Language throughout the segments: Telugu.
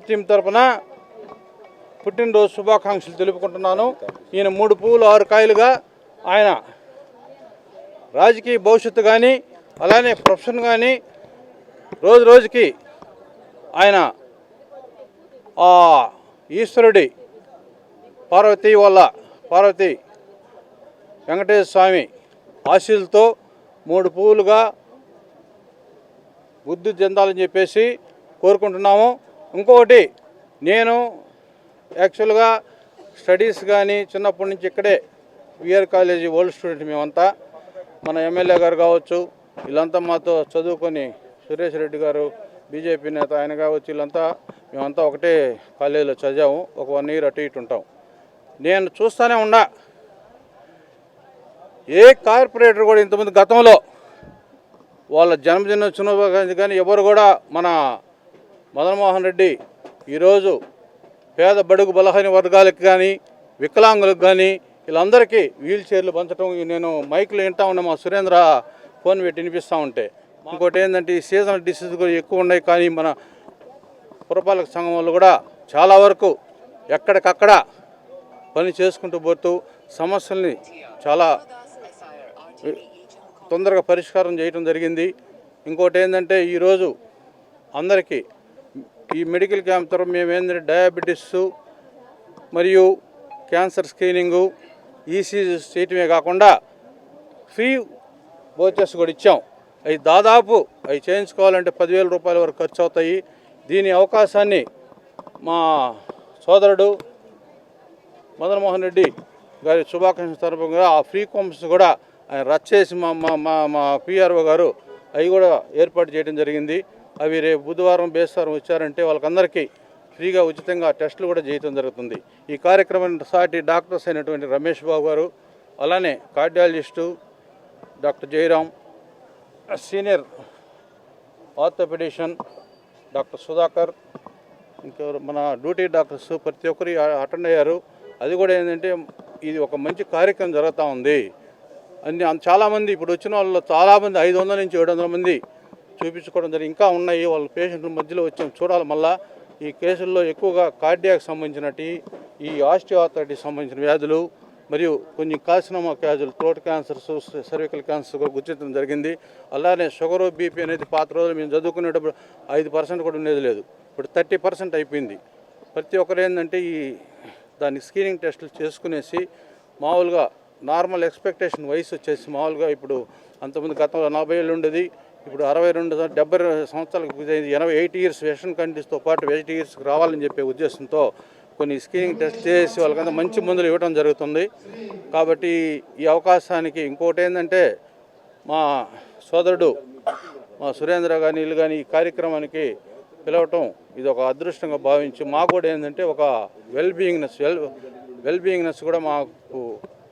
Camp team తరపున పుట్టినరోజు శుభాకాంక్షలు తెలుపుకుంటున్నాను. ఈయన మూడు పువ్వులు ఆరు కాయలుగా ఆయన రాజకీయ భవిష్యత్తు కానీ అలానే ప్రొఫెషన్ కానీ రోజు రోజుకి ఆయన ఈశ్వరుడి పార్వతి వల్ల పార్వతి వెంకటేశ్వర స్వామి ఆశీలతో మూడు పువ్వులుగా బుద్ధి చెందాలని చెప్పేసి కోరుకుంటున్నాము. ఇంకొకటి నేను యాక్చువల్గా స్టడీస్ కానీ చిన్నప్పటి నుంచి ఇక్కడే విఆర్ కాలేజీ ఓల్డ్ స్టూడెంట్ మేమంతా. మన ఎమ్మెల్యే గారు కావచ్చు వీళ్ళంతా మాతో చదువుకొని సురేష్ రెడ్డి గారు బీజేపీ నేత ఆయన కావచ్చు వీళ్ళంతా మేమంతా ఒకటే కాలేజీలో చదివాము. ఒక వన్ ఇయర్ అటు ఇటు ఉంటాం. నేను చూస్తూనే ఉన్నా ఏ కార్పొరేటర్ కూడా ఇంతమంది గతంలో వాళ్ళ జన్మదినోత్సవం కానీ కానీ ఎవరు కూడా మన మదన్మోహన్ రెడ్డి ఈరోజు పేద బడుగు బలహీన వర్గాలకు కానీ వికలాంగులకు కానీ వీళ్ళందరికీ వీల్ చైర్లు పంచడం నేను మైకులు వింటా ఉన్నా మా సురేంద్ర ఫోన్ పెట్టి వినిపిస్తూ ఉంటే. ఇంకోటి ఏంటంటే ఈ సీజనల్ డిసీజ్ కూడా ఎక్కువ ఉన్నాయి కానీ మన పురపాలక సంఘం వాళ్ళు కూడా చాలా వరకు ఎక్కడికక్కడ పని చేసుకుంటూ పోతూ సమస్యల్ని చాలా తొందరగా పరిష్కారం చేయడం జరిగింది. ఇంకోటి ఏంటంటే ఈరోజు అందరికీ ఈ మెడికల్ క్యాంప్ తరఫు మేము ఏంటంటే డయాబెటీస్ మరియు క్యాన్సర్ స్క్రీనింగు ఈసీజీ చేయటమే కాకుండా ఫ్రీ బోచెస్ కూడా ఇచ్చాం. అవి దాదాపు అవి చేయించుకోవాలంటే పదివేల రూపాయల వరకు ఖర్చు అవుతాయి. దీని అవకాశాన్ని మా సోదరుడు మదన్మోహన్ రెడ్డి గారి శుభాకాంక్ష తరపుగా ఆ ఫ్రీ కాంప్స్ కూడా ఆయన రచ్చేసి మా మా మా మా పిఆర్ఓ గారు అవి కూడా ఏర్పాటు చేయడం జరిగింది. అవి రేపు బుధవారం బేస్వారం వచ్చారంటే వాళ్ళకందరికీ ఫ్రీగా ఉచితంగా టెస్టులు కూడా చేయడం జరుగుతుంది. ఈ కార్యక్రమం సాటి డాక్టర్స్ అయినటువంటి రమేష్ బాబు గారు అలానే cardiologist doctor Jayaram senior orthopaedician doctor Sudhakar ఇంకెవరు మన డ్యూటీ డాక్టర్స్ ప్రతి ఒక్కరు అటెండ్ అయ్యారు. అది కూడా ఏంటంటే ఇది ఒక మంచి కార్యక్రమం జరుగుతూ ఉంది. అన్ని చాలామంది ఇప్పుడు వచ్చిన వాళ్ళు చాలామంది ఐదు వందల నుంచి ఏడు వందల మంది చూపించుకోవడం జరిగింది. ఇంకా ఉన్నాయి వాళ్ళ పేషెంట్ల మధ్యలో వచ్చాం. చూడాలి మళ్ళా. ఈ కేసుల్లో ఎక్కువగా కార్డియాక్ సంబంధించినటి ఈ ఆస్టియోఆర్థరైటిస్ సంబంధించిన వ్యాధులు మరియు కొన్ని కాల్సినమా క్యాజులు థ్రోట్ క్యాన్సర్స్ సర్వికల్ క్యాన్సర్ కూడా గుర్తించడం జరిగింది. అలానే షుగర్ బీపీ అనేది పాత రోజులు మేము చదువుకునేటప్పుడు ఐదు పర్సెంట్ కూడా ఉండేది లేదు. ఇప్పుడు థర్టీ పర్సెంట్ అయిపోయింది. ప్రతి ఒక్కరు ఏంటంటే ఈ దానికి స్క్రీనింగ్ టెస్టులు చేసుకునేసి మామూలుగా నార్మల్ ఎక్స్పెక్టేషన్ వయసు వచ్చేసి మామూలుగా ఇప్పుడు అంతకుముందు గతంలో నలభై ఏళ్ళు ఉండేది. ఇప్పుడు అరవై రెండు డెబ్బై సంవత్సరాలకు ఎనభై ఎయిట్ ఇయర్స్ వెషన్ కంట్రీస్తో పాటు ఎయిట్ ఇయర్స్కి రావాలని చెప్పే ఉద్దేశంతో కొన్ని స్క్రీనింగ్ టెస్ట్ చేసి వాళ్ళకంతా మంచి మందులు ఇవ్వడం జరుగుతుంది. కాబట్టి ఈ అవకాశానికి ఇంకోటి ఏంటంటే మా సోదరుడు మా సురేంద్ర కానీ వీళ్ళు కానీ ఈ కార్యక్రమానికి పిలవటం ఇది ఒక అదృష్టంగా భావించి మాకు కూడా ఏంటంటే ఒక well beingness well well beingness కూడా మాకు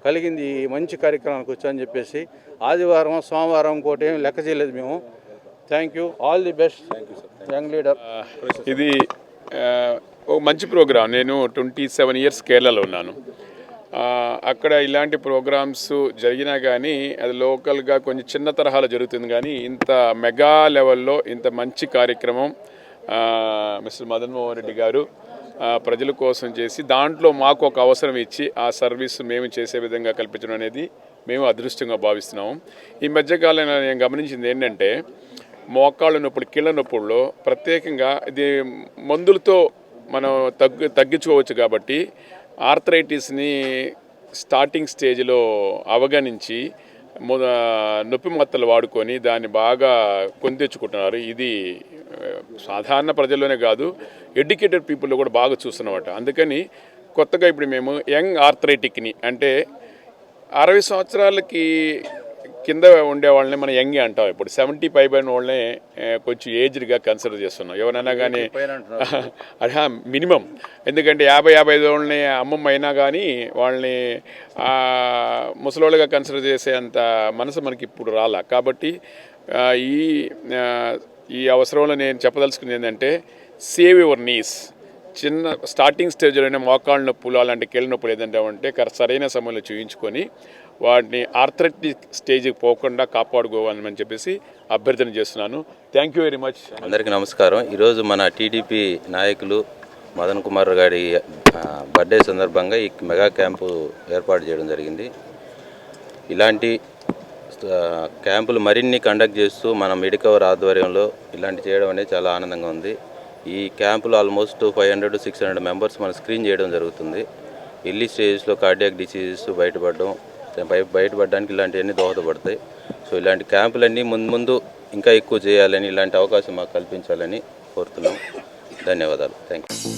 కలిగింది ఈ మంచి కార్యక్రమానికి వచ్చని చెప్పేసి ఆదివారం సోమవారం ఇంకోటి ఏం లెక్క చేయలేదు మేము. Thank you all the best young leader ఇది ఒక మంచి ప్రోగ్రాం నేను ట్వంటీ సెవెన్ ఇయర్స్ కేరళలో ఉన్నాను. అక్కడ ఇలాంటి ప్రోగ్రామ్స్ జరిగినా కానీ అది లోకల్గా కొంచెం చిన్న తరహాలో జరుగుతుంది కానీ ఇంత మెగా లెవెల్లో ఇంత మంచి కార్యక్రమం మిస్టర్ మదన్ మోహన్ రెడ్డి గారు ప్రజల కోసం చేసి దాంట్లో మాకు ఒక అవసరం ఇచ్చి ఆ సర్వీస్ మేము చేసే విధంగా కల్పించడం అనేది మేము అదృష్టంగా భావిస్తున్నాము. ఈ మధ్యకాలంలో నేను గమనించింది ఏంటంటే మోకాళ్ళ నొప్పులు కీళ్ళ నొప్పుల్లో ప్రత్యేకంగా ఇది మందులతో మనం తగ్గు తగ్గించుకోవచ్చు కాబట్టి ఆర్థరైటిస్ని స్టార్టింగ్ స్టేజ్లో అవగణించి నొప్పి మత్తలు వాడుకొని దాన్ని బాగా కొని తెచ్చుకుంటున్నారు ఇది సాధారణ ప్రజల్లోనే కాదు ఎడ్యుకేటెడ్ పీపుల్లో కూడా బాగా చూస్తున్నమాట. అందుకని కొత్తగా ఇప్పుడు మేము యంగ్ ఆర్థరైటిక్ని అంటే అరవై సంవత్సరాలకి కింద ఉండే వాళ్ళని మనం యంగ్ అంటాం ఇప్పుడు. సెవెంటీ ఫైవ్ అయిన వాళ్ళని కొంచెం ఏజ్డ్గా కన్సిడర్ చేస్తున్నాం. ఎవరైనా కానీ అదే మినిమం. ఎందుకంటే యాభై యాభై ఐదు వాళ్ళని అమ్మమ్మ అయినా కానీ వాళ్ళని ముసలోళ్ళుగా కన్సిడర్ చేసేంత మనసు మనకి ఇప్పుడు రాలా. కాబట్టి ఈ ఈ అవసరంలో నేను చెప్పదలుచుకుంది ఏంటంటే సేవ్ యువర్ నీస్ చిన్న స్టార్టింగ్ స్టేజ్లోనే మోకాళ్ళ నొప్పులు అలాంటి కీళ్ళ నొప్పులు ఏదంటే ఉంటే సరైన సమయంలో చూయించుకొని వాటిని ఆర్థరైటిక్ స్టేజ్కి పోకుండా కాపాడుకోవాలని చెప్పేసి అభ్యర్థన చేస్తున్నాను. థ్యాంక్ యూ వెరీ మచ్ అందరికీ నమస్కారం. ఈరోజు మన టీడీపీ నాయకులు మదన్ కుమార్ గారి బర్త్డే సందర్భంగా ఈ మెగా క్యాంపు ఏర్పాటు చేయడం జరిగింది. ఇలాంటి క్యాంపులు మరిన్ని కండక్ట్ చేస్తూ మన మెడికవర్ ఆధ్వర్యంలో ఇలాంటి చేయడం అనేది చాలా ఆనందంగా ఉంది. ఈ క్యాంపులు almost five hundred six hundred members మనం స్క్రీన్ చేయడం జరుగుతుంది. ఎర్లీ స్టేజెస్లో కార్డియాక్ డిసీజెస్ బయటపడడం బయటపడడానికి ఇలాంటివన్నీ దోహదపడతాయి. సో ఇలాంటి క్యాంపులన్నీ ముందు ముందు ఇంకా ఎక్కువ చేయాలని ఇలాంటి అవకాశం మాకు కల్పించాలని కోరుతున్నాం. ధన్యవాదాలు. Thank you